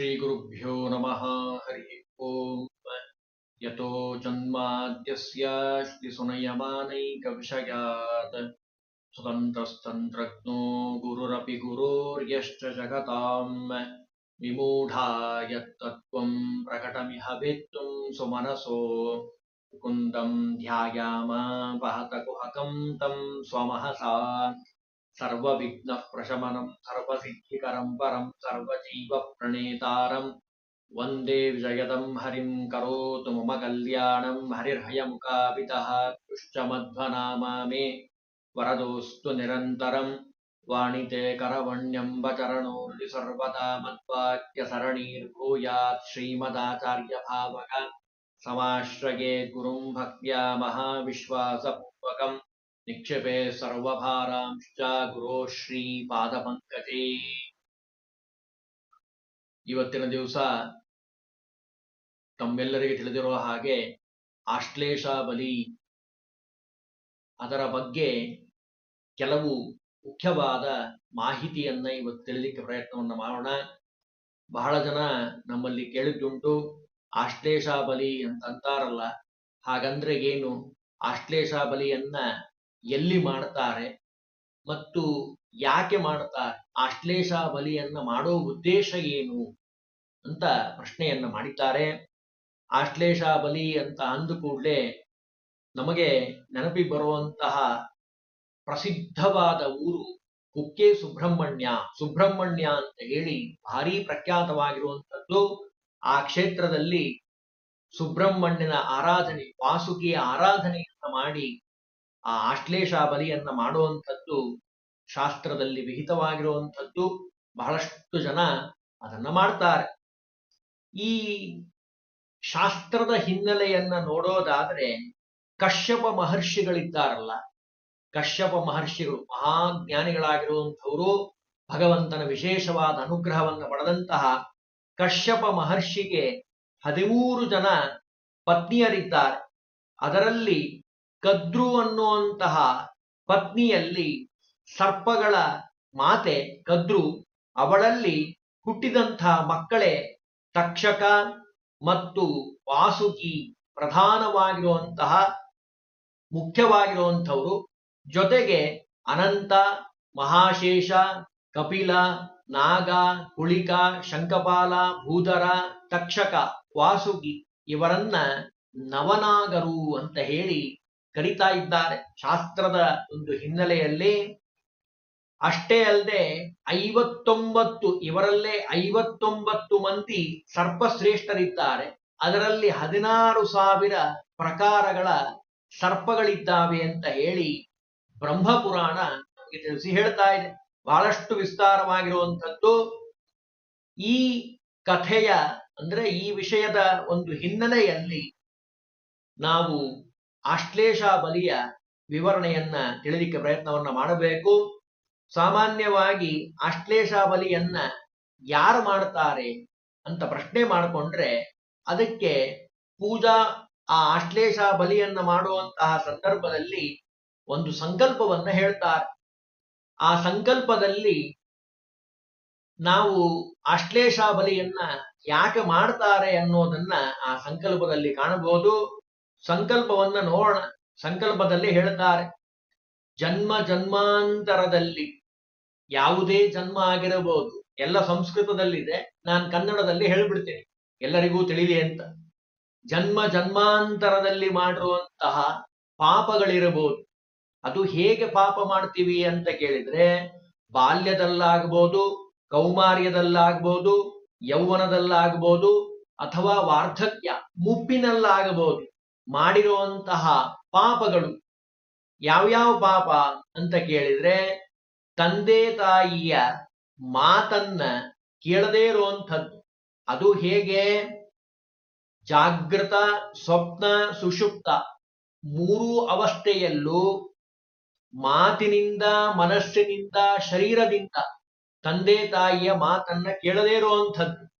श्रीगुरुभ्यो नमः। हरिः ओम्। यतो जन्माद्यस्य श्रीसुनयमानैकविषयात् स्वतन्त्रस्तन्त्रज्ञो गुरुरपि गुरोर्यश्च जगताम्। विमूढा यत्तत्त्वम् प्रकटमिह वेत्तुम् सुमनसो। मुकुन्दम् ध्यायाम वहत कुहकम् तम् स्वमहसा सर्वविघ्नः प्रशमनं, सर्वसिद्धिकरं परं वंदे विजयदम हरि करो तो मम कल्याण हरिहय तुश्च वरदोस्त मे वाणी ते वाणिते करवण्यम्बचरणोर्ति सर्वदा मद्वाक्यसरणीर्भूयात् भाव समाश्रये गुरु भक्त महाविश्वासपूर्वकम्। ನಿಕ್ಷೇಪೆ ಸರ್ವಭಾರಾಂಶ್ಚ ಗುರು ಶ್ರೀ ಪಾದಪಂಕಜೇ. ಇವತ್ತಿನ ದಿವಸ ತಮ್ಮೆಲ್ಲರಿಗೆ ತಿಳಿದಿರುವ ಹಾಗೆ ಆಶ್ಲೇಷ ಬಲಿ ಅದರ ಬಗ್ಗೆ ಕೆಲವು ಮುಖ್ಯವಾದ ಮಾಹಿತಿಯನ್ನ ಇವತ್ತು ತಿಳಿದಕ್ಕೆ ಪ್ರಯತ್ನವನ್ನು ಮಾಡೋಣ. ಬಹಳ ಜನ ನಮ್ಮಲ್ಲಿ ಕೇಳಿದ್ದುಂಟು, ಆಶ್ಲೇಷ ಬಲಿ ಅಂತ ಅಂತಾರಲ್ಲ, ಹಾಗಂದ್ರೆ ಏನು? ಆಶ್ಲೇಷ ಬಲಿಯನ್ನ ಎಲ್ಲಿ ಮಾಡ್ತಾರೆ ಮತ್ತು ಯಾಕೆ ಮಾಡ್ತಾರೆ ಆಶ್ಲೇಷ ಬಲಿಯನ್ನ ಮಾಡೋ ಉದ್ದೇಶ ಏನು ಅಂತ ಪ್ರಶ್ನೆಯನ್ನ ಮಾಡಿದ್ದಾರೆ. ಆಶ್ಲೇಷ ಬಲಿ ಅಂತ ಅಂದ ಕೂಡಲೇ ನಮಗೆ ನೆನಪಿ ಬರುವಂತಹ ಪ್ರಸಿದ್ಧವಾದ ಊರು ಕುಕ್ಕೆ ಸುಬ್ರಹ್ಮಣ್ಯ. ಸುಬ್ರಹ್ಮಣ್ಯ ಅಂತ ಹೇಳಿ ಭಾರಿ ಪ್ರಖ್ಯಾತವಾಗಿರುವಂಥದ್ದು. ಆ ಕ್ಷೇತ್ರದಲ್ಲಿ ಸುಬ್ರಹ್ಮಣ್ಯನ ಆರಾಧನೆ, ವಾಸುಕಿಯ ಆರಾಧನೆಯನ್ನ ಮಾಡಿ ಆ ಆಶ್ಲೇಷ ಬಲಿಯನ್ನ ಮಾಡುವಂಥದ್ದು ಶಾಸ್ತ್ರದಲ್ಲಿ ವಿಹಿತವಾಗಿರುವಂಥದ್ದು ಬಹಳಷ್ಟು ಜನ ಅದನ್ನ ಮಾಡ್ತಾರೆ. ಈ ಶಾಸ್ತ್ರದ ಹಿನ್ನೆಲೆಯನ್ನ ನೋಡೋದಾದ್ರೆ ಕಶ್ಯಪ ಮಹರ್ಷಿಗಳಿದ್ದಾರಲ್ಲ, ಕಶ್ಯಪ ಮಹರ್ಷಿಗಳು ಮಹಾಜ್ಞಾನಿಗಳಾಗಿರುವಂಥವರು ಭಗವಂತನ ವಿಶೇಷವಾದ ಅನುಗ್ರಹವನ್ನು ಪಡೆದಂತಹ ಕಶ್ಯಪ ಮಹರ್ಷಿಗೆ ಹದಿಮೂರು ಜನ ಪತ್ನಿಯರಿದ್ದಾರೆ. ಅದರಲ್ಲಿ ಕದ್ರು ಅನ್ನುವಂತಹ ಪತ್ನಿಯಲ್ಲಿ ಸರ್ಪಗಳ ಮಾತೆ ಕದ್ರು, ಅವಳಲ್ಲಿ ಹುಟ್ಟಿದಂತಹ ಮಕ್ಕಳೇ ತಕ್ಷಕ ಮತ್ತು ವಾಸುಕಿ ಪ್ರಧಾನವಾಗಿರುವಂತಹ ಮುಖ್ಯವಾಗಿರುವಂಥವರು. ಜೊತೆಗೆ ಅನಂತ, ಮಹಾಶೇಷ, ಕಪಿಲ, ನಾಗ, ಕುಳಿಕ, ಶಂಕಪಾಲ, ಭೂಧರ, ತಕ್ಷಕ, ವಾಸುಕಿ ಇವರನ್ನ ನವನಾಗರು ಅಂತ ಹೇಳಿ ಕರಿತಾ ಇದ್ದಾರೆ. ಶಾಸ್ತ್ರದ ಒಂದು ಹಿನ್ನೆಲೆಯಲ್ಲಿ ಅಷ್ಟೇ ಅಲ್ಲದೆ ಐವತ್ತೊಂಬತ್ತು, ಇವರಲ್ಲೇ ಐವತ್ತೊಂಬತ್ತು ಮಂದಿ ಸರ್ಪಶ್ರೇಷ್ಠರಿದ್ದಾರೆ. ಅದರಲ್ಲಿ ಹದಿನಾರು ಸಾವಿರ ಪ್ರಕಾರಗಳ ಸರ್ಪಗಳಿದ್ದಾವೆ ಅಂತ ಹೇಳಿ ಬ್ರಹ್ಮಪುರಾಣ ತಿಳಿಸಿ ಹೇಳ್ತಾ ಇದೆ. ಬಹಳಷ್ಟು ವಿಸ್ತಾರವಾಗಿರುವಂಥದ್ದು ಈ ಕಥೆಯ ಅಂದ್ರೆ ಈ ವಿಷಯದ ಒಂದು ಹಿನ್ನೆಲೆಯಲ್ಲಿ ನಾವು ಆಶ್ಲೇಷ ಬಲಿಯ ವಿವರಣೆಯನ್ನ ತಿಳಿಲಿಕ್ಕೆ ಪ್ರಯತ್ನವನ್ನ ಮಾಡಬೇಕು. ಸಾಮಾನ್ಯವಾಗಿ ಆಶ್ಲೇಷ ಬಲಿಯನ್ನ ಯಾರು ಮಾಡ್ತಾರೆ ಅಂತ ಪ್ರಶ್ನೆ ಮಾಡಿಕೊಂಡ್ರೆ ಅದಕ್ಕೆ ಪೂಜಾ ಆ ಆಶ್ಲೇಷ ಬಲಿಯನ್ನ ಮಾಡುವಂತಹ ಸಂದರ್ಭದಲ್ಲಿ ಒಂದು ಸಂಕಲ್ಪವನ್ನ ಹೇಳ್ತಾರೆ. ಆ ಸಂಕಲ್ಪದಲ್ಲಿ ನಾವು ಆಶ್ಲೇಷ ಬಲಿಯನ್ನ ಯಾಕೆ ಮಾಡ್ತಾರೆ ಅನ್ನೋದನ್ನ ಆ ಸಂಕಲ್ಪದಲ್ಲಿ ಕಾಣಬಹುದು. ಸಂಕಲ್ಪವನ್ನ ನೋಡೋಣ. ಸಂಕಲ್ಪದಲ್ಲಿ ಹೇಳ್ತಾರೆ ಜನ್ಮ ಜನ್ಮಾಂತರದಲ್ಲಿ ಯಾವುದೇ ಜನ್ಮ ಆಗಿರಬಹುದು. ಎಲ್ಲ ಸಂಸ್ಕೃತದಲ್ಲಿದೆ. ನಾನು ಕನ್ನಡದಲ್ಲಿ ಹೇಳ್ಬಿಡ್ತೀನಿ. ಎಲ್ಲರಿಗೂ ತಿಳಿಲಿ ಅಂತ. ಜನ್ಮ ಜನ್ಮಾಂತರದಲ್ಲಿ ಮಾಡಿರುವಂತಹ ಪಾಪಗಳಿರಬಹುದು. ಅದು ಹೇಗೆ ಪಾಪ ಮಾಡ್ತೀವಿ ಅಂತ ಕೇಳಿದ್ರೆ, ಬಾಲ್ಯದಲ್ಲಾಗ್ಬೋದು, ಕೌಮಾರ್ಯದಲ್ಲಾಗ್ಬೋದು, ಯೌವನದಲ್ಲಾಗ್ಬೋದು, ಅಥವಾ ವಾರ್ಧಕ್ಯ ಮುಪ್ಪಿನಲ್ಲಾಗಬಹುದು ಮಾಡಿರುವಂತಹ ಪಾಪಗಳು ಯಾವ್ಯಾವ ಪಾಪ ಅಂತ ಕೇಳಿದ್ರೆ, ತಂದೆ ತಾಯಿಯ ಮಾತನ್ನ ಕೇಳದೇ ಇರುವಂಥದ್ದು. ಅದು ಹೇಗೆ? ಜಾಗೃತ ಸ್ವಪ್ನ, ಸುಷುಪ್ತ ಮೂರು ಅವಸ್ಥೆಯಲ್ಲೂ ಮಾತಿನಿಂದ, ಮನಸ್ಸಿನಿಂದ, ಶರೀರದಿಂದ ತಂದೆ ತಾಯಿಯ ಮಾತನ್ನ ಕೇಳದೇ ಇರುವಂಥದ್ದು.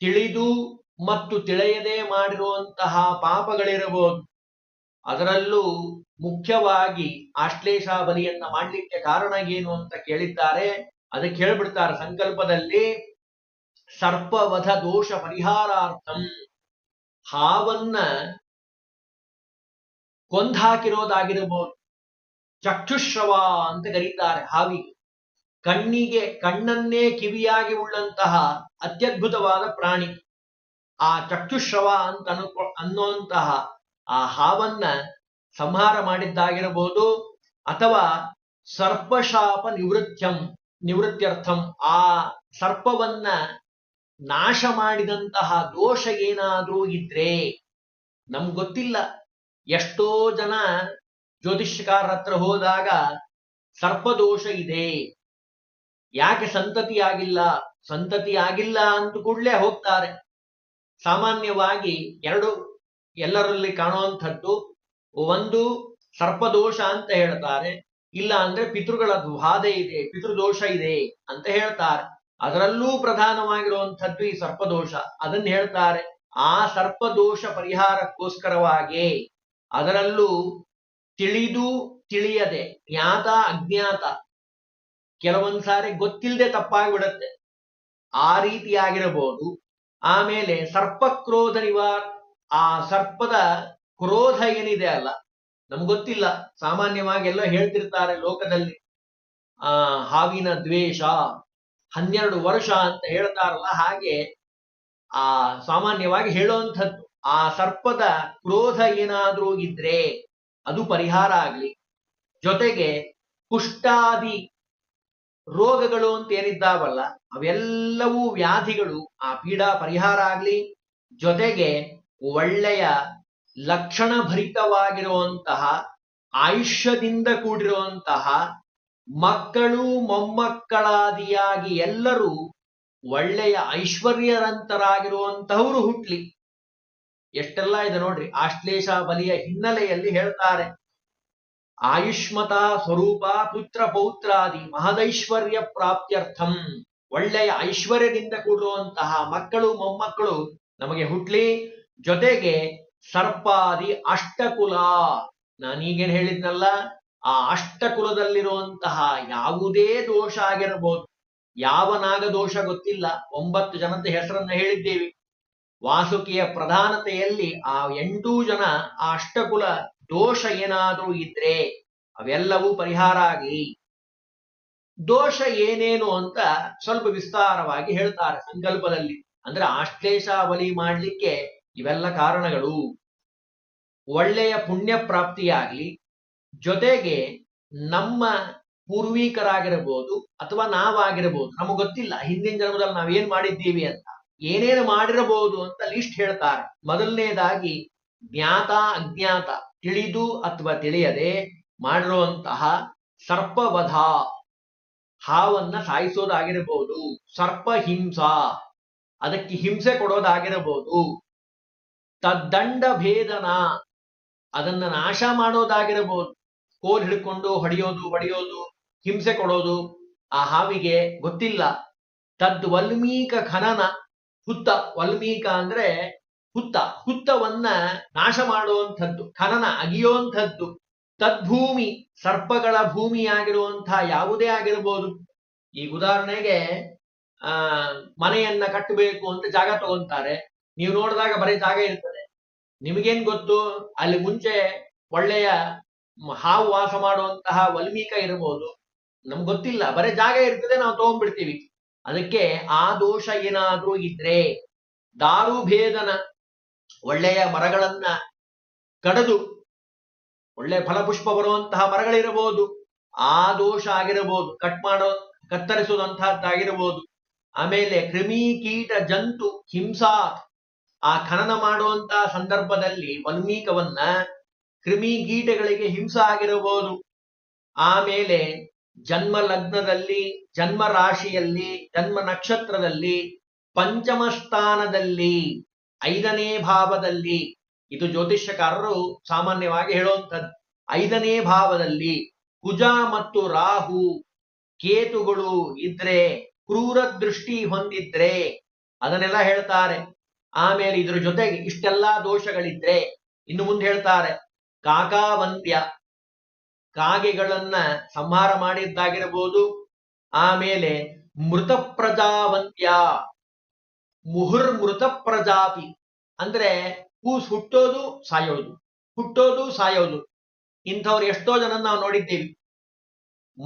ತಿಳಿದು ಮತ್ತು ತಿಳಿಯದೆ ಮಾಡಿರುವಂತಹ ಪಾಪಗಳಿರಬಹುದು ಅದರಲ್ಲೂ ಮುಖ್ಯವಾಗಿ ಆಶ್ಲೇಷ ಬಲಿಯನ್ನ ಮಾಡ್ಲಿಕ್ಕೆ ಕಾರಣ ಏನು ಅಂತ ಕೇಳಿದ್ದಾರೆ. ಅದಕ್ಕೆ ಹೇಳ್ಬಿಡ್ತಾರೆ ಸಂಕಲ್ಪದಲ್ಲಿ. ಸರ್ಪವಧ ದೋಷ ಪರಿಹಾರಾರ್ಥಂ. ಹಾವನ್ನ ಕೊಂದಾಕಿರೋದಾಗಿರಬಹುದು ಚಕ್ಷುಶ್ರವ ಅಂತ ಕರೀತಾರೆ ಹಾವಿಗೆ. ಕಣ್ಣಿಗೆ ಕಣ್ಣನ್ನೇ ಕಿವಿಯಾಗಿ ಉಳ್ಳಂತಹ ಅತ್ಯದ್ಭುತವಾದ ಪ್ರಾಣಿ. ಆ ಚಕ್ಷುಶ್ರವ ಅಂತ ಅನ್ಕೊ, ಅನ್ನುವಂತಹ ಆ ಹಾವನ್ನ ಸಂಹಾರ ಮಾಡಿದ್ದಾಗಿರಬಹುದು ಅಥವಾ ಸರ್ಪಶಾಪ ನಿವೃತ್ಯಂ ನಿವೃತ್ತ್ಯರ್ಥಂ, ಆ ಸರ್ಪವನ್ನ ನಾಶ ಮಾಡಿದಂತಹ ದೋಷ ಏನಾದ್ರೂ ಇದ್ರೆ ನಮ್ಗೆ ಗೊತ್ತಿಲ್ಲ. ಎಷ್ಟೋ ಜನ ಜ್ಯೋತಿಷ್ಯಕಾರ ಹತ್ರ ಹೋದಾಗ ಸರ್ಪದೋಷ ಇದೆ. ಯಾಕೆ ಸಂತತಿ ಆಗಿಲ್ಲ ಸಂತತಿ ಅಂತ ಕೂಡಲೇ ಹೋಗ್ತಾರೆ. ಸಾಮಾನ್ಯವಾಗಿ ಎರಡು ಎಲ್ಲರಲ್ಲಿ ಕಾಣುವಂಥದ್ದು ಒಂದು ಸರ್ಪದೋಷ ಅಂತ ಹೇಳ್ತಾರೆ, ಇಲ್ಲ ಅಂದ್ರೆ ಪಿತೃಗಳ ಬಾಧೆ ಇದೆ, ಪಿತೃದೋಷ ಇದೆ ಅಂತ ಹೇಳ್ತಾರೆ. ಅದರಲ್ಲೂ ಪ್ರಧಾನವಾಗಿರುವಂಥದ್ದು ಈ ಸರ್ಪದೋಷ. ಅದನ್ನು ಹೇಳ್ತಾರೆ, ಆ ಸರ್ಪದೋಷ ಪರಿಹಾರಕ್ಕೋಸ್ಕರವಾಗಿ ಅದರಲ್ಲೂ ತಿಳಿದು ತಿಳಿಯದೆ, ಜ್ಞಾತ, ಅಜ್ಞಾತ, ಕೆಲವೊಂದ್ಸಾರಿ ಗೊತ್ತಿಲ್ಲದೆ ತಪ್ಪಾಗ್ಬಿಡತ್ತೆ. ಆ ರೀತಿಯಾಗಿರಬಹುದು. ಆಮೇಲೆ ಸರ್ಪ ಕ್ರೋಧ ನಿವಾರ. ಆ ಸರ್ಪದ ಕ್ರೋಧ ಏನಿದೆ ಅಲ್ಲ ನಮ್ಗೊತ್ತಿಲ್ಲ ಸಾಮಾನ್ಯವಾಗಿ ಎಲ್ಲ ಹೇಳ್ತಿರ್ತಾರೆ ಲೋಕದಲ್ಲಿ. ಆ ಹಾವಿನ ದ್ವೇಷ, ಹನ್ನೆರಡು ವರ್ಷ ಅಂತ ಹೇಳ್ತಾರಲ್ಲ, ಹಾಗೆ ಆ ಸಾಮಾನ್ಯವಾಗಿ ಹೇಳುವಂಥದ್ದು. ಆ ಸರ್ಪದ ಕ್ರೋಧ ಏನಾದ್ರೂ ಇದ್ರೆ ಅದು ಪರಿಹಾರ ಆಗ್ಲಿ. ಜೊತೆಗೆ ಕುಷ್ಠಾದಿ ರೋಗಗಳು ಅಂತ ಏನಿದ್ದಾವಲ್ಲ, ಅವೆಲ್ಲವೂ ವ್ಯಾಧಿಗಳು, ಆ ಪೀಡಾ ಪರಿಹಾರ ಆಗ್ಲಿ, ಜೊತೆಗೆ ಒಳ್ಳೆಯ ಲಕ್ಷಣ ಭರಿತವಾಗಿರುವಂತಹ ಆಯುಷ್ಯದಿಂದ ಕೂಡಿರುವಂತಹ, ಮಕ್ಕಳು ಮೊಮ್ಮಕ್ಕಳಾದಿಯಾಗಿ ಎಲ್ಲರೂ ಒಳ್ಳೆಯ ಐಶ್ವರ್ಯರಂತರಾಗಿರುವಂತಹವರು ಹುಟ್ಲಿ. ಎಷ್ಟೆಲ್ಲ ಇದೆ ನೋಡ್ರಿ, ಆಶ್ಲೇಷ ಬಲಿಯ ಹಿನ್ನೆಲೆಯಲ್ಲಿ ಹೇಳ್ತಾರೆ. ಆಯುಷ್ಮತ ಸ್ವರೂಪ ಪುತ್ರ ಪೌತ್ರಾದಿ ಮಹದೈಶ್ವರ್ಯ ಪ್ರಾಪ್ತ್ಯರ್ಥಂ. ಒಳ್ಳೆಯ ಐಶ್ವರ್ಯದಿಂದ ಕೂಡಿರುವಂತಹ ಮಕ್ಕಳು, ಮೊಮ್ಮಕ್ಕಳು ನಮಗೆ ಹುಟ್ಲಿ. ಜೊತೆಗೆ ಸರ್ಪಾದಿ ಅಷ್ಟಕುಲ. ನಾನೀಗೇನ್ ಹೇಳಿದ್ನಲ್ಲ, ಆ ಅಷ್ಟಕುಲದಲ್ಲಿರುವಂತಹ ಯಾವುದೇ ದೋಷ ಆಗಿರಬಹುದು ಯಾವ ನಾಗ ದೋಷ ಗೊತ್ತಿಲ್ಲ. ಒಂಬತ್ತು ಜನದ ಹೆಸರನ್ನ ಹೇಳಿದ್ದೇವೆ. ವಾಸುಕಿಯ ಪ್ರಧಾನತೆಯಲ್ಲಿ ಆ ಎಂಟೂ ಜನ ಆ ಅಷ್ಟಕುಲ ದೋಷ ಏನಾದರೂ ಇದ್ರೆ ಅವೆಲ್ಲವೂ ಪರಿಹಾರ ಆಗಲಿ ದೋಷ ಏನೇನು ಅಂತ ಸ್ವಲ್ಪ ವಿಸ್ತಾರವಾಗಿ ಹೇಳ್ತಾರೆ ಸಂಕಲ್ಪದಲ್ಲಿ. ಅಂದ್ರೆ ಆಶ್ಲೇಷಾವಲಿ ಮಾಡಲಿಕ್ಕೆ ಇವೆಲ್ಲ ಕಾರಣಗಳು. ಒಳ್ಳೆಯ ಪುಣ್ಯ ಪ್ರಾಪ್ತಿಯಾಗ್ಲಿ, ಜೊತೆಗೆ ನಮ್ಮ ಪೂರ್ವೀಕರಾಗಿರಬಹುದು ಅಥವಾ ನಾವಾಗಿರಬಹುದು ನಮಗೆ ಗೊತ್ತಿಲ್ಲ, ಹಿಂದಿನ ಜನ್ಮದಲ್ಲಿ ನಾವೇನ್ ಮಾಡಿದ್ದೀವಿ ಅಂತ. ಏನೇನು ಮಾಡಿರಬಹುದು ಅಂತ ಲಿಸ್ಟ್ ಹೇಳ್ತಾರೆ. ಮೊದಲನೇದಾಗಿ ಜ್ಞಾತ ಅಜ್ಞಾತ ತಿಳಿದು ಅಥವಾ ತಿಳಿಯದೆ ಮಾಡಿರುವಂತಹ ಸರ್ಪವಧ ಹಾವನ್ನ ಸಾಯಿಸೋದಾಗಿರಬಹುದು. ಸರ್ಪ ಹಿಂಸಾ, ಅದಕ್ಕೆ ಹಿಂಸೆ ಕೊಡೋದಾಗಿರಬಹುದು. ತದ್ದಂಡ ಭೇದನ, ಅದನ್ನ ನಾಶ ಮಾಡೋದಾಗಿರಬಹುದು. ಕೋಲ್ ಹಿಡ್ಕೊಂಡು ಹೊಡೆಯೋದು ಹೊಡೆಯೋದು ಹಿಂಸೆ ಕೊಡೋದು ಆ ಹಾವಿಗೆ ಗೊತ್ತಿಲ್ಲ. ತದ್ ವಲ್ಮೀಕ ಖನನ, ಹುತ್ತ, ವಲ್ಮೀಕ ಅಂದ್ರೆ ಹುತ್ತ. ಹುತ್ತವನ್ನ ನಾಶ ಮಾಡುವಂಥದ್ದು ಖನನ ಅಗಿಯುವಂಥದ್ದು. ತದ್ಭೂಮಿ, ಸರ್ಪಗಳ ಭೂಮಿಯಾಗಿರುವಂತಹ ಯಾವುದೇ ಆಗಿರಬಹುದು ಈಗ ಉದಾಹರಣೆಗೆ, ಆ, ಮನೆಯನ್ನ ಕಟ್ಟಬೇಕು ಅಂತ ಜಾಗ ತಗೊಂತಾರೆ. ನೀವು ನೋಡಿದಾಗ ಬರೀ ಜಾಗ ಇರ್ತದೆ. ನಿಮಗೇನ್ ಗೊತ್ತು? ಅಲ್ಲಿ ಮುಂಚೆ ಒಳ್ಳೆಯ ಹಾವು ವಾಸ ಮಾಡುವಂತಹ ವಲ್ಮೀಕ ಇರಬಹುದು ನಮ್ಗೆ ಗೊತ್ತಿಲ್ಲ. ಬರೀ ಜಾಗ ಇರ್ತದೆ, ನಾವು ತಗೊಂಡ್ಬಿಡ್ತೀವಿ. ಅದಕ್ಕೆ ಆ ದೋಷ ಏನಾದ್ರೂ ಇದ್ರೆ ದಾರು ಭೇದನ ಒಳ್ಳೆಯ ಮರಗಳನ್ನ ಕಡದು ಒಳ್ಳೆ ಫಲಪುಷ್ಪ ಬರುವಂತಹ ಮರಗಳಿರಬಹುದು, ಆ ದೋಷ ಆಗಿರಬಹುದು ಕಟ್ ಮಾಡೋ, ಕತ್ತರಿಸುವಂತಹದ್ದಾಗಿರಬಹುದು. ಆಮೇಲೆ ಕ್ರಿಮಿ ಕೀಟ, ಜಂತು, ಹಿಂಸಾ, ಆ ಖನನ ಮಾಡುವಂತಹ ಸಂದರ್ಭದಲ್ಲಿ ವಲ್ಮೀಕವನ್ನ ಕ್ರಿಮಿ ಕೀಟಗಳಿಗೆ ಹಿಂಸಾ ಆಗಿರಬಹುದು. ಆಮೇಲೆ ಜನ್ಮ ಲಗ್ನದಲ್ಲಿ, ಜನ್ಮ ರಾಶಿಯಲ್ಲಿ, ಜನ್ಮ ನಕ್ಷತ್ರದಲ್ಲಿ, ಪಂಚಮ ಸ್ಥಾನದಲ್ಲಿ ಐದನೇ ಭಾವದಲ್ಲಿ ಇದು ಜ್ಯೋತಿಷ್ಯಕಾರರು ಸಾಮಾನ್ಯವಾಗಿ ಹೇಳುವಂಥದ್ದು. ಐದನೇ ಭಾವದಲ್ಲಿ ಕುಜ ಮತ್ತು ರಾಹು ಕೇತುಗಳು ಇದ್ರೆ ಕ್ರೂರ ದೃಷ್ಟಿ ಹೊಂದಿದ್ರೆ ಅದನ್ನೆಲ್ಲ ಹೇಳ್ತಾರೆ. ಆಮೇಲೆ ಇದ್ರ ಜೊತೆಗೆ ಇಷ್ಟೆಲ್ಲಾ ದೋಷಗಳಿದ್ರೆ ಇನ್ನು ಮುಂದೆ ಹೇಳ್ತಾರೆ ಕಾಕಾವಂತ್ಯ ಕಾಗೆಗಳನ್ನ ಸಂಹಾರ ಮಾಡಿದ್ದಾಗಿರಬಹುದು ಆಮೇಲೆ ಮೃತ ಪ್ರಜಾವಂತ್ಯ ಮುಹುರ್ಮೃತ ಪ್ರಜಾಪಿ. ಅಂದ್ರೆ ಕೂಸು ಹುಟ್ಟೋದು ಸಾಯೋದು ಹುಟ್ಟೋದು ಸಾಯೋದು. ಇಂಥವ್ರು ಎಷ್ಟೋ ಜನ ನಾವು ನೋಡಿದ್ದೀವಿ.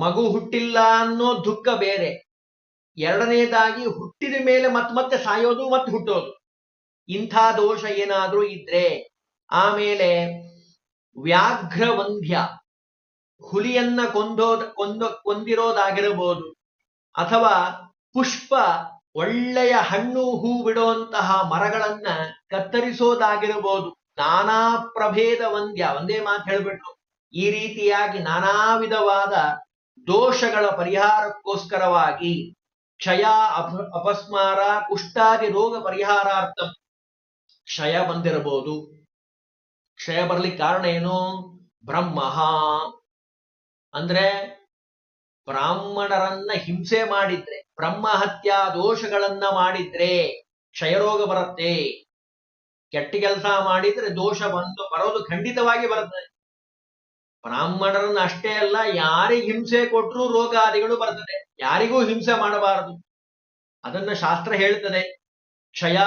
ಮಗು ಹುಟ್ಟಿಲ್ಲ ಅನ್ನೋ ದುಃಖ ಬೇರೆ. ಎರಡನೇದಾಗಿ ಹುಟ್ಟಿದ ಮೇಲೆ ಮತ್ತೆ ಮತ್ತೆ ಸಾಯೋದು ಮತ್ತೆ ಹುಟ್ಟೋದು. ಇಂಥ ದೋಷ ಏನಾದ್ರೂ ಇದ್ರೆ ಆಮೇಲೆ ವ್ಯಾಘ್ರವಂಧ್ಯ ಹುಲಿಯನ್ನ ಕೊಂದೋದ ಕೊಂದ ಕೊಂದಿರೋದಾಗಿರಬಹುದು ಅಥವಾ ಪುಷ್ಪ ಒಳ್ಳೆಯ ಹಣ್ಣು, ಹೂ ಬಿಡುವಂತಹ ಮರಗಳನ್ನ ಕತ್ತರಿಸೋದಾಗಿರಬಹುದು ನಾನಾ ಪ್ರಭೇದ ವಂದ್ಯ ಒಂದೇ ಮಾತು ಹೇಳ್ಬಿಟ್ಟು ಈ ರೀತಿಯಾಗಿ ನಾನಾ ವಿಧವಾದ ದೋಷಗಳ ಪರಿಹಾರಕ್ಕೋಸ್ಕರವಾಗಿ ಕ್ಷಯ, ಅಪ, ಅಪಸ್ಮಾರ, ಕುಷ್ಠಾದಿ ರೋಗ ಪರಿಹಾರಾರ್ಥ ಕ್ಷಯ ಬಂದಿರಬಹುದು. ಕ್ಷಯ ಬರ್ಲಿಕ್ಕೆ ಕಾರಣ ಏನು? ಬ್ರಹ್ಮ. ಅಂದ್ರೆ ಬ್ರಾಹ್ಮಣರನ್ನ ಹಿಂಸೆ ಮಾಡಿದ್ರೆ ಬ್ರಹ್ಮ ಹತ್ಯಾ ದೋಷಗಳನ್ನ ಮಾಡಿದ್ರೆ ಕ್ಷಯರೋಗ ಬರುತ್ತೆ. ಕೆಟ್ಟ ಕೆಲಸ ಮಾಡಿದ್ರೆ ದೋಷ ಬಂದು ಬರೋದು ಖಂಡಿತವಾಗಿ ಬರ್ತದೆ. ಬ್ರಾಹ್ಮಣರನ್ನ ಅಷ್ಟೇ ಅಲ್ಲ, ಯಾರಿಗೆ ಹಿಂಸೆ ಕೊಟ್ಟರು ರೋಗಾದಿಗಳು ಬರ್ತದೆ. ಯಾರಿಗೂ ಹಿಂಸೆ ಮಾಡಬಾರದು. ಅದನ್ನ ಶಾಸ್ತ್ರ ಹೇಳ್ತದೆ. ಕ್ಷಯ,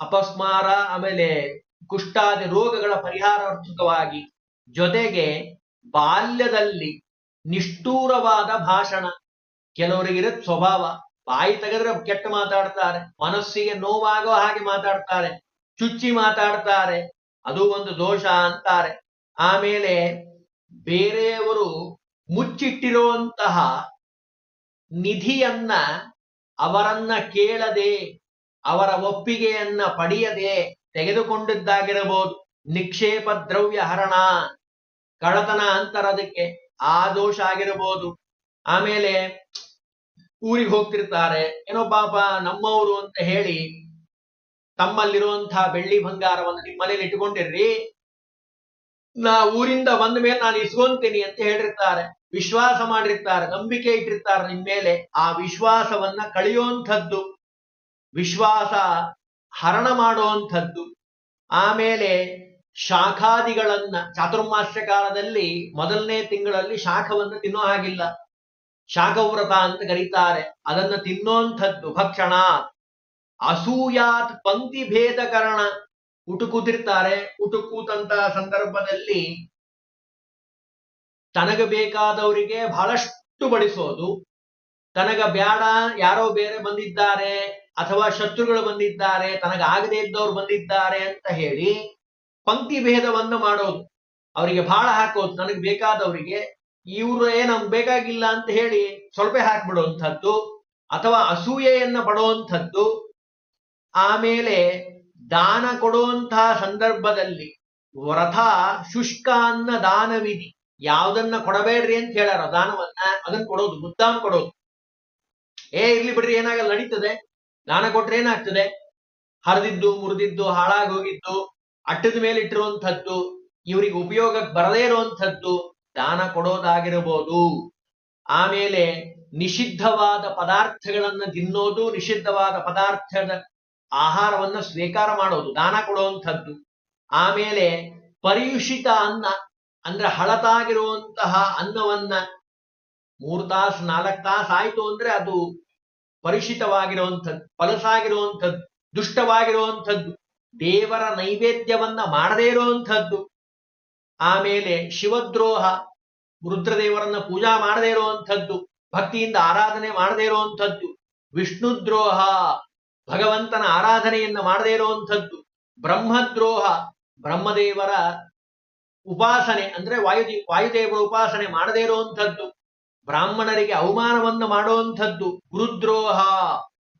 ಅಪಸ್ಮಾರ, ಆಮೇಲೆ ಕುಷ್ಠಾದಿ ರೋಗಗಳ ಪರಿಹಾರಾರ್ಥಕವಾಗಿ ಜೊತೆಗೆ ಬಾಲ್ಯದಲ್ಲಿ ನಿಷ್ಠೂರವಾದ ಭಾಷಣ. ಕೆಲವರಿಗಿರತ್ ಸ್ವಭಾವ. ಬಾಯಿ ತೆಗೆದ್ರೆ ಕೆಟ್ಟ ಮಾತಾಡ್ತಾರೆ. ಮನಸ್ಸಿಗೆ ನೋವಾಗೋ ಹಾಗೆ ಮಾತಾಡ್ತಾರೆ. ಚುಚ್ಚಿ ಮಾತಾಡ್ತಾರೆ. ಅದು ಒಂದು ದೋಷ ಅಂತಾರೆ. ಆಮೇಲೆ ಬೇರೆಯವರು ಮುಚ್ಚಿಟ್ಟಿರುವಂತಹ ನಿಧಿಯನ್ನ ಅವರನ್ನ ಕೇಳದೆ, ಅವರ ಒಪ್ಪಿಗೆಯನ್ನ ಪಡೆಯದೆ ತೆಗೆದುಕೊಂಡಿದ್ದಾಗಿರಬಹುದು. ನಿಕ್ಷೇಪ ದ್ರವ್ಯ ಹರಣ. ಕಳತನ ಅಂತಾರ ಅದಕ್ಕೆ. ಆ ದೋಷ ಆಗಿರಬಹುದು. ಆಮೇಲೆ ಊರಿಗೆ ಹೋಗ್ತಿರ್ತಾರೆ. ಏನೋ ಪಾಪ ನಮ್ಮವರು ಅಂತ ಹೇಳಿ ತಮ್ಮಲ್ಲಿರುವಂತಹ ಬೆಳ್ಳಿ ಬಂಗಾರವನ್ನು ನಿಮ್ಮ ಮನೇಲಿ ಇಟ್ಕೊಂಡಿರ್ರಿ. ನಾ ಊರಿಂದ ಬಂದ ಮೇಲೆ ನಾನು ಇಸ್ಕೊಂತೀನಿ ಅಂತ ಹೇಳಿರ್ತಾರೆ. ವಿಶ್ವಾಸ ಮಾಡಿರ್ತಾರೆ, ನಂಬಿಕೆ ಇಟ್ಟಿರ್ತಾರೆ ನಿಮ್ಮ ಮೇಲೆ. ಆ ವಿಶ್ವಾಸವನ್ನ ಕಳೆಯುವಂಥದ್ದು, ವಿಶ್ವಾಸ ಹರಣ ಮಾಡುವಂಥದ್ದು. ಆಮೇಲೆ ಶಾಖಾದಿಗಳನ್ನ ಚಾತುರ್ಮಾಸ್ಯ ಕಾಲದಲ್ಲಿ ಮೊದಲನೇ ತಿಂಗಳಲ್ಲಿ ಶಾಖವನ್ನು ತಿನ್ನೋ ಹಾಗಿಲ್ಲ. ಶಾಖವ್ರತ ಅಂತ ಕರೀತಾರೆ. ಅದನ್ನ ತಿನ್ನೋಂಥದ್ದು ಭಕ್ಷಣ. ಅಸೂಯಾತ್ ಪಂಕ್ತಿ ಭೇದಕರಣ. ಉಟು ಕೂತಂತ ಸಂದರ್ಭದಲ್ಲಿ ತನಗ ಬೇಕಾದವರಿಗೆ ಬಹಳಷ್ಟು ಬಡಿಸೋದು. ತನಗ ಬ್ಯಾಡ, ಯಾರೋ ಬೇರೆ ಬಂದಿದ್ದಾರೆ ಅಥವಾ ಶತ್ರುಗಳು ಬಂದಿದ್ದಾರೆ ತನಗಾಗದೇ ಇದ್ದವ್ರು ಬಂದಿದ್ದಾರೆ ಅಂತ ಹೇಳಿ ಪಂಕ್ತಿ ಭೇದವನ್ನು ಮಾಡೋದು. ಅವರಿಗೆ ಬಹಳ ಹಾಕೋದು. ನನಗೆ ಬೇಕಾದವರಿಗೆ ಇವ್ರು ನಮ್ಗೆ ಬೇಕಾಗಿಲ್ಲ ಅಂತ ಹೇಳಿ ಸ್ವಲ್ಪ ಹಾಕ್ಬಿಡುವಂಥದ್ದು ಅಥವಾ ಅಸೂಯೆಯನ್ನ ಪಡುವಂಥದ್ದು. ಆಮೇಲೆ ದಾನ ಕೊಡುವಂತಹ ಸಂದರ್ಭದಲ್ಲಿ ವ್ರತ, ಶುಷ್ಕ ಅನ್ನ ದಾನವಿಧಿ. ಯಾವ್ದನ್ನ ಕೊಡಬೇಡ್ರಿ ಅಂತ ಹೇಳಾರ ದಾನವನ್ನ ಅದನ್ನ ಕೊಡೋದು ಮುದ್ದಾಂ ಕೊಡೋದು. ಏ, ಇರ್ಲಿ ಬಿಡ್ರಿ, ಏನಾಗಲ್ಲ, ನಡೀತದೆ. ದಾನ ಕೊಟ್ರೆ ಏನಾಗ್ತದೆ? ಹರಿದಿದ್ದು, ಮುರಿದಿದ್ದು, ಹಾಳಾಗಿ ಹೋಗಿದ್ದು ಅಟ್ಟದ ಮೇಲೆ ಇಟ್ಟಿರುವಂಥದ್ದು, ಇವರಿಗೆ ಉಪಯೋಗಕ್ಕೆ ಬರದೇ ಇರುವಂಥದ್ದು ದಾನ ಕೊಡೋದಾಗಿರಬಹುದು ಆಮೇಲೆ ನಿಷಿದ್ಧವಾದ ಪದಾರ್ಥಗಳನ್ನ ತಿನ್ನೋದು, ನಿಷಿದ್ಧವಾದ ಪದಾರ್ಥದ ಆಹಾರವನ್ನ ಸ್ವೀಕಾರ ಮಾಡೋದು, ದಾನ ಕೊಡುವಂಥದ್ದು. ಆಮೇಲೆ ಪರಿಯುಷಿತ ಅನ್ನ, ಅಂದ್ರೆ ಹಳತಾಗಿರುವಂತಹ ಅನ್ನವನ್ನ ಮೂರ್ ತಾಸು, ನಾಲ್ಕು ತಾಸು ಆಯ್ತು ಅಂದ್ರೆ ಅದು ಪರಿಷಿತವಾಗಿರುವಂಥದ್ದು ಪಲಸಾಗಿರುವಂಥದ್ದು ದುಷ್ಟವಾಗಿರುವಂಥದ್ದು. ದೇವರ ನೈವೇದ್ಯವನ್ನ ಮಾಡದೇ ಇರುವಂಥದ್ದು. ಆಮೇಲೆ ಶಿವದ್ರೋಹ, ರುದ್ರದೇವರನ್ನ ಪೂಜಾ ಮಾಡದೇ ಇರುವಂಥದ್ದು, ಭಕ್ತಿಯಿಂದ ಆರಾಧನೆ ಮಾಡದೇ ಇರುವಂಥದ್ದು, ವಿಷ್ಣುದ್ರೋಹ, ಭಗವಂತನ ಆರಾಧನೆಯನ್ನ ಮಾಡದೇ ಇರುವಂಥದ್ದು, ಬ್ರಹ್ಮದ್ರೋಹ, ಬ್ರಹ್ಮದೇವರ ಉಪಾಸನೆ ಅಂದ್ರೆ ವಾಯುದೇ, ವಾಯುದೇವರ ಉಪಾಸನೆ ಮಾಡದೇ ಇರುವಂಥದ್ದು, ಬ್ರಾಹ್ಮಣರಿಗೆ ಅವಮಾನವನ್ನು ಮಾಡುವಂಥದ್ದು, ಗುರುದ್ರೋಹ,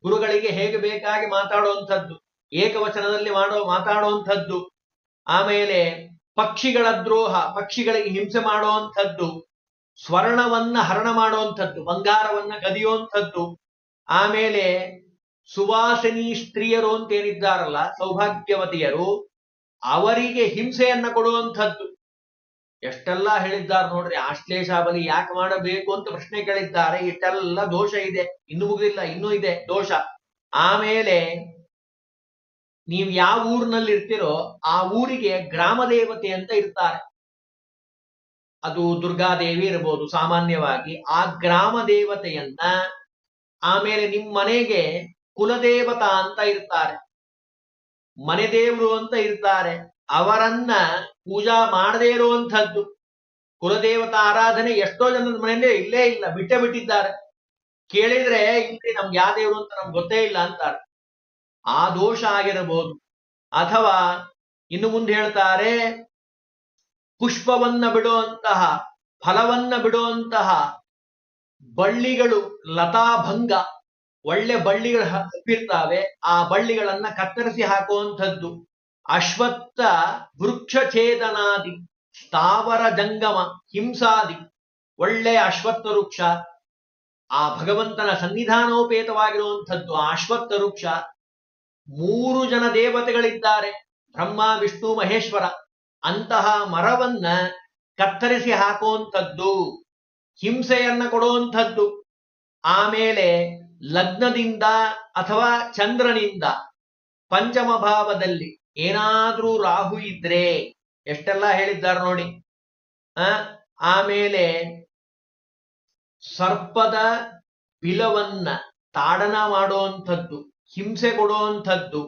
ಗುರುಗಳಿಗೆ ಹೇಗೆ ಬೇಕಾಗಿ ಮಾತಾಡುವಂಥದ್ದು. ಏಕವಚನದಲ್ಲಿ ಮಾಡೋ ಮಾತಾಡುವಂಥದ್ದು ಆಮೇಲೆ ಪಕ್ಷಿಗಳ ದ್ರೋಹ, ಪಕ್ಷಿಗಳಿಗೆ ಹಿಂಸೆ ಮಾಡುವಂಥದ್ದು ಸ್ವರ್ಣವನ್ನ ಹರಣ ಮಾಡುವಂಥದ್ದು ಬಂಗಾರವನ್ನ ಕದಿಯುವಂಥದ್ದು ಆಮೇಲೆ ಸುವಾಸಿನಿ ಸ್ತ್ರೀಯರು ಅಂತ ಏನಿದ್ದಾರಲ್ಲ ಸೌಭಾಗ್ಯವತಿಯರು, ಅವರಿಗೆ ಹಿಂಸೆಯನ್ನ ಕೊಡುವಂಥದ್ದು. ಎಷ್ಟೆಲ್ಲ ಹೇಳಿದ್ದಾರೆ ನೋಡ್ರಿ, ಆಶ್ಲೇಷ ಬಲಿ ಯಾಕೆ ಮಾಡಬೇಕು ಅಂತ ಪ್ರಶ್ನೆ ಕೇಳಿದ್ದಾರೆ. ಇಷ್ಟೆಲ್ಲ ದೋಷ ಇದೆ, ಇನ್ನು ಮುಗಿದಿಲ್ಲ, ಇನ್ನೂ ಇದೆ ದೋಷ. ಆಮೇಲೆ ನೀವು ಯಾವ ಊರಿನಲ್ಲಿ ಇರ್ತೀರೋ ಆ ಊರಿಗೆ ಗ್ರಾಮ ದೇವತೆ ಅಂತ ಇರ್ತಾರೆ. ಅದು ದುರ್ಗಾದೇವಿ ಇರಬಹುದು ಸಾಮಾನ್ಯವಾಗಿ. ಆ ಗ್ರಾಮ ದೇವತೆಯನ್ನ ಆಮೇಲೆ ನಿಮ್ ಮನೆಗೆ ಕುಲದೇವತಾ ಅಂತ ಇರ್ತಾರೆ. ಮನೆ ದೇವರು ಅಂತ ಇರ್ತಾರೆ. ಅವರನ್ನ ಪೂಜಾ ಮಾಡದೇ ಇರುವಂಥದ್ದು. ಕುಲದೇವತಾ ಆರಾಧನೆ ಎಷ್ಟೋ ಜನದ ಮನೆಯಲ್ಲೇ ಇಲ್ಲೇ ಇಲ್ಲ, ಬಿಟ್ಟೇ ಬಿಟ್ಟಿದ್ದಾರೆ. ಕೇಳಿದ್ರೆ ಇಲ್ಲಿ ನಮ್ಗೆ ಯಾವ ದೇವರು ಅಂತ ನಮ್ಗೆ ಗೊತ್ತೇ ಇಲ್ಲ ಅಂತಾರೆ. ಆ ದೋಷ ಆಗಿರಬಹುದು. ಅಥವಾ ಇನ್ನು ಮುಂದೆ ಹೇಳ್ತಾರೆ, ಪುಷ್ಪವನ್ನ ಬಿಡುವಂತಹ, ಫಲವನ್ನ ಬಿಡುವಂತಹ ಬಳ್ಳಿಗಳು, ಲತಾಭಂಗ, ಒಳ್ಳೆ ಬಳ್ಳಿಗಳು ಹಬ್ಬಿರ್ತಾವೆ. ಆ ಬಳ್ಳಿಗಳನ್ನ ಕತ್ತರಿಸಿ ಹಾಕುವಂಥದ್ದು. ಅಶ್ವತ್ಥ ವೃಕ್ಷ ಛೇದನಾದಿ ಸ್ಥಾವರ ಜಂಗಮ, ಹಿಂಸಾದಿ, ಒಳ್ಳೆ ಅಶ್ವತ್ಥ ವೃಕ್ಷ. ಆ ಭಗವಂತನ ಸನ್ನಿಧಾನೋಪೇತವಾಗಿರುವಂಥದ್ದು ಆ ಅಶ್ವತ್ಥ ವೃಕ್ಷ. ಮೂರು ಜನ ದೇವತೆಗಳಿದ್ದಾರೆ. ಬ್ರಹ್ಮ, ವಿಷ್ಣು, ಮಹೇಶ್ವರ. ಅಂತಹ ಮರವನ್ನ ಕತ್ತರಿಸಿ ಹಾಕುವಂಥದ್ದು, ಹಿಂಸೆಯನ್ನ ಕೊಡುವಂಥದ್ದು. ಆಮೇಲೆ ಲಗ್ನದಿಂದ ಅಥವಾ ಚಂದ್ರನಿಂದ ಪಂಚಮ ಭಾವದಲ್ಲಿ ಏನಾದ್ರೂ ರಾಹು ಇದ್ರೆ, ಎಷ್ಟೆಲ್ಲ ಹೇಳಿದ್ದಾರೆ ನೋಡಿ. ಆ, ಆಮೇಲೆ ಸರ್ಪದ ಬಿಲವನ್ನ ತಾಡನ ಮಾಡುವಂಥದ್ದು. ಹಿಂಸೆ ಕೊಡುವಂಥದ್ದು,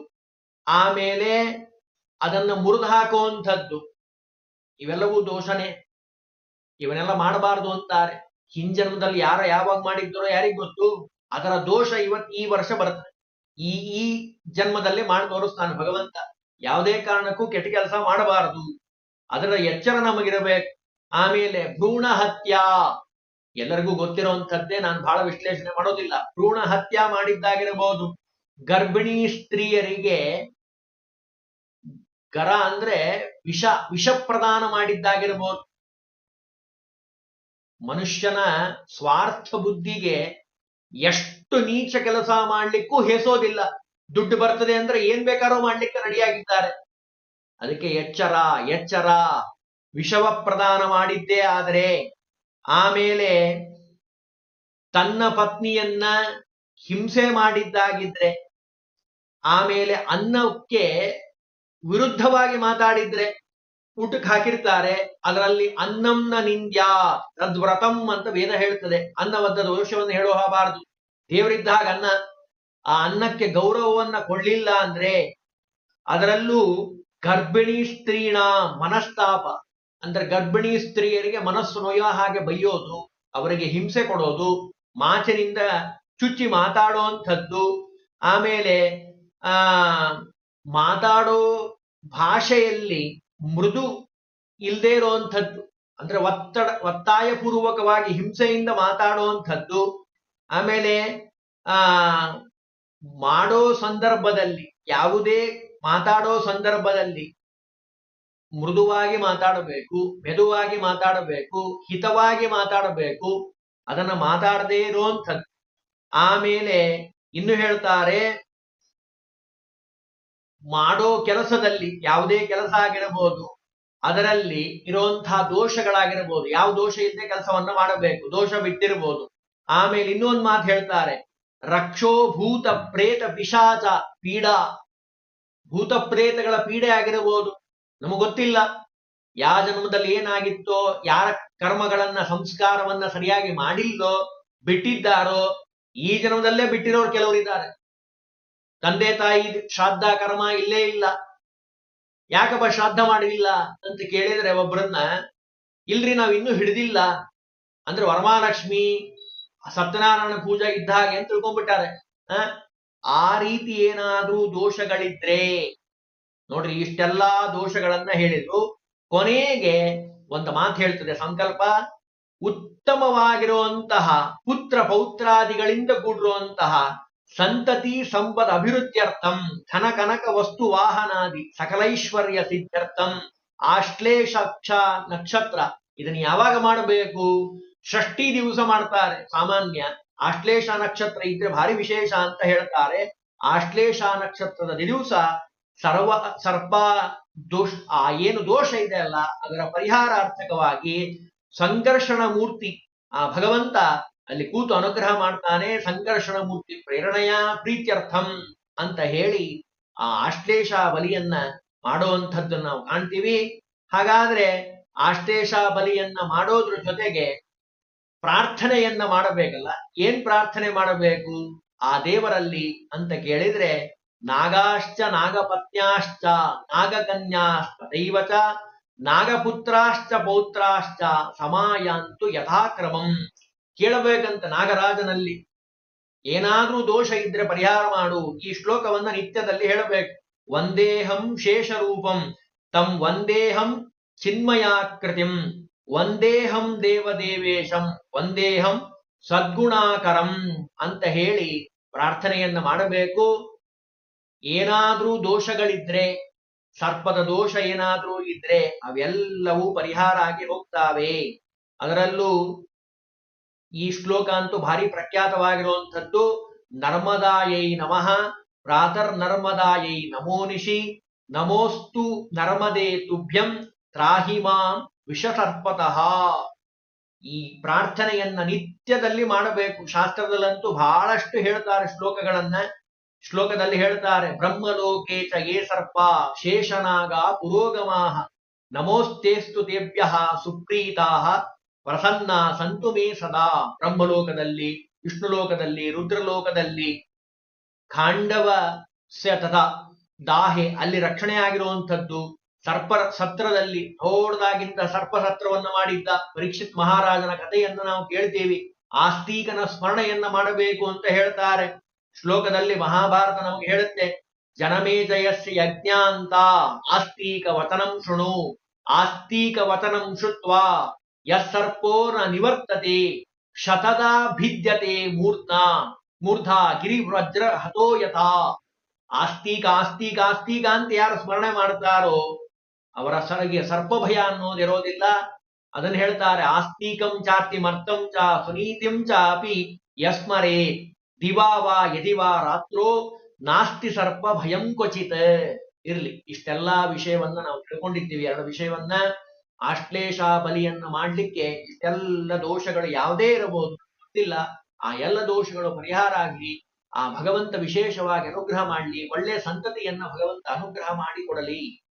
ಆಮೇಲೆ ಅದನ್ನ ಮುರಿದು ಹಾಕುವಂಥದ್ದು, ಇವೆಲ್ಲವೂ ದೋಷನೇ. ಇವನ್ನೆಲ್ಲ ಮಾಡಬಾರದು ಅಂತಾರೆ. ಹಿಂಜನ್ಮದಲ್ಲಿ ಯಾರ ಯಾವಾಗ ಮಾಡಿದ್ದರೋ ಯಾರಿಗ್ ಗೊತ್ತು? ಅದರ ದೋಷ ಇವತ್ ಈ ವರ್ಷ ಬರ್ತದೆ. ಈ ಈ ಜನ್ಮದಲ್ಲಿ ಮಾಡಿ ತೋರಿಸ್ತಾನೆ ಭಗವಂತ. ಯಾವುದೇ ಕಾರಣಕ್ಕೂ ಕೆಟ್ಟ ಕೆಲಸ ಮಾಡಬಾರದು. ಅದರ ಎಚ್ಚರ ನಮಗಿರಬೇಕು. ಆಮೇಲೆ ಭ್ರೂಣ ಹತ್ಯಾ ಎಲ್ಲರಿಗೂ ಗೊತ್ತಿರೋಂಥದ್ದೇ. ನಾನು ಬಹಳ ವಿಶ್ಲೇಷಣೆ ಮಾಡೋದಿಲ್ಲ. ಭ್ರೂಣ ಹತ್ಯಾ ಮಾಡಿದ್ದಾಗಿರಬಹುದು ಗರ್ಭಿಣಿ ಸ್ತ್ರೀಯರಿಗೆ ಗರ ಅಂದ್ರೆ ವಿಷ ವಿಷ ಪ್ರದಾನ ಮಾಡಿದ್ದಾಗಿರ್ಬೋದು. ಮನುಷ್ಯನ ಸ್ವಾರ್ಥ ಬುದ್ಧಿಗೆ ಎಷ್ಟು ನೀಚ ಕೆಲಸ ಮಾಡ್ಲಿಕ್ಕೂ ಹೆಸೋದಿಲ್ಲ. ದುಡ್ಡು ಬರ್ತದೆ ಅಂದ್ರೆ ಏನ್ ಬೇಕಾದ್ರೂ ಮಾಡ್ಲಿಕ್ಕೆ ರೆಡಿಯಾಗಿದ್ದಾರೆ. ಅದಕ್ಕೆ ಎಚ್ಚರ ಎಚ್ಚರ, ವಿಷವ ಪ್ರದಾನ ಮಾಡಿದ್ದೇ ಆದರೆ ಆಮೇಲೆ ತನ್ನ ಪತ್ನಿಯನ್ನ ಹಿಂಸೆ ಮಾಡಿದ್ದಾಗಿದ್ರೆ ಆಮೇಲೆ ಅನ್ನಕ್ಕೆ ವಿರುದ್ಧವಾಗಿ ಮಾತಾಡಿದ್ರೆ ಊಟಕ್ಕೆ ಹಾಕಿರ್ತಾರೆ, ಅದರಲ್ಲಿ ಅನ್ನಂನ ನಿಂದ್ಯಾ ತದ್ವ್ರತಂ ಅಂತ ವೇದ ಹೇಳ್ತದೆ ಅನ್ನವದ್ದ ದೋಷವನ್ನು ಹೇಳಬಾರದು ದೇವರಿದ್ದಾಗ ಅನ್ನ, ಆ ಅನ್ನಕ್ಕೆ ಗೌರವವನ್ನ ಕೊಡ್ಲಿಲ್ಲ ಅಂದ್ರೆ ಅದರಲ್ಲೂ ಗರ್ಭಿಣಿ ಸ್ತ್ರೀಣ ಮನಸ್ತಾಪ. ಅಂದ್ರೆ ಗರ್ಭಿಣಿ ಸ್ತ್ರೀಯರಿಗೆ ಮನಸ್ಸು ನೋಯೋ ಹಾಗೆ ಬೈಯೋದು ಅವರಿಗೆ ಹಿಂಸೆ ಕೊಡೋದು ಮಾಚಿನಿಂದ ಚುಚ್ಚಿ ಮಾತಾಡುವಂಥದ್ದು ಆಮೇಲೆ ಮಾತಾಡೋ ಭಾಷೆಯಲ್ಲಿ ಮೃದು ಇಲ್ಲದೆ ಇರೋವಂಥದ್ದು ಅಂದ್ರೆ ಒತ್ತಡ ಒತ್ತಾಯ ಪೂರ್ವಕವಾಗಿ ಹಿಂಸೆಯಿಂದ ಮಾತಾಡುವಂಥದ್ದು ಆಮೇಲೆ, ಆ, ಮಾಡೋ ಸಂದರ್ಭದಲ್ಲಿ, ಯಾವುದೇ ಮಾತಾಡೋ ಸಂದರ್ಭದಲ್ಲಿ ಮೃದುವಾಗಿ ಮಾತಾಡಬೇಕು, ಮೆದುವಾಗಿ ಮಾತಾಡಬೇಕು, ಹಿತವಾಗಿ ಮಾತಾಡಬೇಕು, ಅದನ್ನ ಮಾತಾಡದೇ ಇರುವಂಥದ್ದು ಆಮೇಲೆ ಇನ್ನು ಹೇಳ್ತಾರೆ ಮಾಡೋ ಕೆಲಸದಲ್ಲಿ ಯಾವುದೇ ಕೆಲಸ ಆಗಿರಬಹುದು, ಅದರಲ್ಲಿ ಇರುವಂತಹ ದೋಷಗಳಾಗಿರಬಹುದು. ಯಾವ ದೋಷ ಇಲ್ಲದೆ ಕೆಲಸವನ್ನ ಮಾಡಬೇಕು, ದೋಷ ಬಿಟ್ಟಿರಬಹುದು. ಆಮೇಲೆ ಇನ್ನೊಂದು ಮಾತು ಹೇಳ್ತಾರೆ, ರಕ್ಷೋ ಭೂತ ಪ್ರೇತ ಪಿಶಾಚ ಪೀಡಾ. ಭೂತ ಪ್ರೇತಗಳ ಪೀಡೆ ಆಗಿರಬಹುದು. ನಮಗ್ ಗೊತ್ತಿಲ್ಲ, ಯಾವ ಜನ್ಮದಲ್ಲಿ ಏನಾಗಿತ್ತೋ, ಯಾರ ಕರ್ಮಗಳನ್ನ, ಸಂಸ್ಕಾರವನ್ನ ಸರಿಯಾಗಿ ಮಾಡಿಲ್ಲೋ, ಬಿಟ್ಟಿದ್ದಾರೋ, ಈ ಜನ್ಮದಲ್ಲೇ ಬಿಟ್ಟಿರೋರು ಕೆಲವರಿದ್ದಾರೆ. ತಂದೆ ತಾಯಿ ಶ್ರಾದ್ದ ಕರ್ಮ ಇಲ್ಲೇ ಇಲ್ಲ. ಯಾಕಪ್ಪ ಶ್ರಾದ್ದ ಮಾಡಲಿಲ್ಲ ಅಂತ ಕೇಳಿದ್ರೆ ಒಬ್ಬರನ್ನ ಇಲ್ರಿ ನಾವು ಇನ್ನೂ ಹಿಡಿದಿಲ್ಲ. ಅಂದ್ರೆ ವರಮಾಲಕ್ಷ್ಮಿ ಸತ್ಯನಾರಾಯಣ ಪೂಜಾ ಇದ್ದ ಹಾಗೆ ಅಂತ ತಿಳ್ಕೊಂಡ್ಬಿಟ್ಟಾರೆ. ಆ? ರೀತಿ ಏನಾದ್ರೂ ದೋಷಗಳಿದ್ರೆ, ನೋಡ್ರಿ ಇಷ್ಟೆಲ್ಲಾ ದೋಷಗಳನ್ನ ಹೇಳಿದ್ರು, ಕೊನೆಗೆ ಒಂದು ಮಾತು ಹೇಳ್ತದೆ, ಸಂಕಲ್ಪ. ಉತ್ತಮವಾಗಿರುವಂತಹ ಪುತ್ರ ಪೌತ್ರಾದಿಗಳಿಂದ ಕೂಡಿರುವಂತಹ ಸಂತತಿ ಸಂಪದ ಅಭಿವೃದ್ಧ್ಯರ್ಥಂ ಧನ ಕನಕ ವಸ್ತು ವಾಹನಾದಿ ಸಕಲೈಶ್ವರ್ಯ ಸಿದ್ಧರ್ಥಂ ಆಶ್ಲೇಷಕ್ಷ ನಕ್ಷತ್ರ. ಇದನ್ನ ಯಾವಾಗ ಮಾಡಬೇಕು? ಷಷ್ಠಿ ದಿವಸ ಮಾಡ್ತಾರೆ, ಸಾಮಾನ್ಯ. ಆಶ್ಲೇಷ ನಕ್ಷತ್ರ ಇದ್ರೆ ಭಾರಿ ವಿಶೇಷ ಅಂತ ಹೇಳ್ತಾರೆ. ಆಶ್ಲೇಷ ನಕ್ಷತ್ರದ ದಿವಸ ಸರ್ವ, ಸರ್ಪ ದೋಷ, ಆ ಏನು ದೋಷ ಇದೆ ಅಲ್ಲ, ಅದರ ಪರಿಹಾರಾರ್ಥಕವಾಗಿ ಸಂಕರ್ಷಣ ಮೂರ್ತಿ, ಆ ಭಗವಂತ ಅಲ್ಲಿ ಕೂತು ಅನುಗ್ರಹ ಮಾಡ್ತಾನೆ, ಸಂಕರ್ಷಣ ಮೂರ್ತಿ ಪ್ರೇರಣೆಯ ಪ್ರೀತ್ಯರ್ಥಂ ಅಂತ ಹೇಳಿ ಆ ಆಶ್ಲೇಷ ಬಲಿಯನ್ನ ಮಾಡುವಂಥದ್ದನ್ನು ನಾವು ಕಾಣ್ತೀವಿ. ಹಾಗಾದ್ರೆ ಆಶ್ಲೇಷ ಬಲಿಯನ್ನ ಮಾಡೋದ್ರ ಜೊತೆಗೆ ಪ್ರಾರ್ಥನೆಯನ್ನ ಮಾಡಬೇಕಲ್ಲ. ಏನ್ ಪ್ರಾರ್ಥನೆ ಮಾಡಬೇಕು? ಆ ದೇವರಲ್ಲಿ ಅಂತ ಕೇಳಿದ್ರೆ ನಾಗಾಶ್ಚ ನಾಗಪತ್ನ್ಯಾಶ್ಚ ನಾಗಕನ್ಯಾಶ್ಚ ದೈವಚ ನಾಗಪುತ್ರಾಶ್ಚ ಪೌತ್ರಾಶ್ಚ ಸಮಾಯಾಂತು ಯಥಾಕ್ರಮಂ. ಕೇಳಬೇಕಂತ ನಾಗರಾಜನಲ್ಲಿ. ಏನಾದ್ರೂ ದೋಷ ಇದ್ರೆ ಪರಿಹಾರ ಮಾಡು. ಈ ಶ್ಲೋಕವನ್ನ ನಿತ್ಯದಲ್ಲಿ ಹೇಳಬೇಕು. ವಂದೇಹಂ ಶೇಷರೂಪಂ, ತಂ ವಂದೇಹಂ ಚಿನ್ಮಯಾಕೃತಿಂ, ವಂದೇಹಂ ದೇವದೇವೇಶಂ, ವಂದೇಹಂ ಸದ್ಗುಣಾಕರಂ ಅಂತ ಹೇಳಿ ಪ್ರಾರ್ಥನೆಯನ್ನ ಮಾಡಬೇಕು. ಏನಾದ್ರೂ ದೋಷಗಳಿದ್ರೆ, ಸರ್ಪದ ದೋಷ ಏನಾದ್ರೂ ಇದ್ರೆ, ಅವೆಲ್ಲವೂ ಪರಿಹಾರ ಆಗಿ ಹೋಗ್ತಾವೆ. ಅದರಲ್ಲೂ ಈ ಶ್ಲೋಕ ಅಂತೂ ಭಾರಿ ಪ್ರಖ್ಯಾತವಾಗಿರುವಂಥದ್ದು, ನರ್ಮದಾಯೈ ನಮಃ ಪ್ರಾತರ್ ನರ್ಮದಾಯೈ ನಮೋ ನಿಶಿ, ನಮೋಸ್ತು ನರ್ಮದೇ ತುಭ್ಯಂ ತ್ರಾಹಿ ಮಾಂ ವಿಷಸರ್ಪತಃ. ಈ ಪ್ರಾರ್ಥನೆಯನ್ನ ನಿತ್ಯದಲ್ಲಿ ಮಾಡಬೇಕು. ಶಾಸ್ತ್ರದಲ್ಲಂತೂ ಬಹಳಷ್ಟು ಹೇಳ್ತಾರೆ ಶ್ಲೋಕಗಳನ್ನ. ಶ್ಲೋಕದಲ್ಲಿ ಹೇಳ್ತಾರೆ, ಬ್ರಹ್ಮಲೋಕೆ ಚ ಯೇ ಸರ್ಪ ಶೇಷನಾಗ ಪುರೋಗಮಾಹ. ನಮೋಸ್ತೇಸ್ತು ತೇಭ್ಯ ಸುಪ್ರೀತಾ ಪ್ರಸನ್ನ ಸಂತು ಮೇ ಸದಾ ಬ್ರಹ್ಮಲೋಕದಲ್ಲಿ, ವಿಷ್ಣುಲೋಕದಲ್ಲಿ, ರುದ್ರಲೋಕದಲ್ಲಿ. ಖಾಂಡವ ಸ ತಥಾ, ದಾಹೆ ಅಲ್ಲಿ ರಕ್ಷಣೆ ಆಗಿರುವಂಥದ್ದು. ಸರ್ಪ ಸತ್ರದಲ್ಲಿ ಸರ್ಪ ಸತ್ರವನ್ನ ಮಾಡಿದ್ದ ಪರೀಕ್ಷಿತ್ ಮಹಾರಾಜನ ಕಥೆಯನ್ನು ನಾವು ಕೇಳ್ತೇವೆ. ಆಸ್ತೀಕನ ಸ್ಮರಣೆಯನ್ನ ಮಾಡಬೇಕು ಅಂತ ಹೇಳ್ತಾರೆ. ಶ್ಲೋಕದಲ್ಲಿ ಮಹಾಭಾರತ ನಮಗೆ ಹೇಳುತ್ತೆ ಜನಮೇಜಯಸ್ಯ ಯಜ್ಞಾಂತ, ಆಸ್ತೀಕ ವಚನಂ ಶೃಣು, ಆಸ್ತೀಕ ವಚನಂ ಶುತ್ವಾ. ಯಸ್ಸರ್ಪೋ ನ ನಿವರ್ತತೆ, ಶತದಾ ಭಿದ್ಯತೆ ಮೂರ್ಧ, ಮೂರ್ಧಾ ಗಿರಿವ್ರಜ್ರ ಹತೋ ಯಥಾ. ಆಸ್ತಿಕ ಆಸ್ತಿಕ ಆಸ್ತಿಕ ಅಂತ ಯಾರು ಸ್ಮರಣೆ ಮಾಡ್ತಾರೋ ಅವರ ಸರಗೆ ಸರ್ಪ ಭಯ ಅನ್ನೋದಿರೋದಿಲ್ಲ ಅದನ್ನ ಹೇಳ್ತಾರೆ, ಆಸ್ತಿಕಂ ಚಾರ್ತಿ ಮರ್ತಂ ಚ ಸುನೀತಿಂ ಚ ಅಪಿ ಯಸ್ಮರೇ. ದಿವಾ ವಾ ಯದಿ ವಾ ರಾತ್ರೋ ನಾಸ್ತಿ ಸರ್ಪ ಭಯಂ ಕ್ವಚಿತ್. ಇರ್ಲಿ, ಇಷ್ಟೆಲ್ಲಾ ವಿಷಯವನ್ನ ನಾವು ತಿಳ್ಕೊಂಡಿದ್ದೀವಿ. ಎರಡು ವಿಷಯವನ್ನ ಆಶ್ಲೇಷ ಬಲಿಯನ್ನ ಮಾಡ್ಲಿಕ್ಕೆ ಇಷ್ಟೆಲ್ಲ ದೋಷಗಳು ಯಾವುದೇ ಇರಬಹುದು ಗೊತ್ತಿಲ್ಲ. ಆ ಎಲ್ಲ ದೋಷಗಳು ಪರಿಹಾರ ಆಗಲಿ ಆ ಭಗವಂತ ವಿಶೇಷವಾಗಿ ಅನುಗ್ರಹ ಮಾಡಲಿ, ಒಳ್ಳೆ ಸಂತತಿಯನ್ನ ಭಗವಂತ ಅನುಗ್ರಹ ಮಾಡಿ ಕೊಡಲಿ.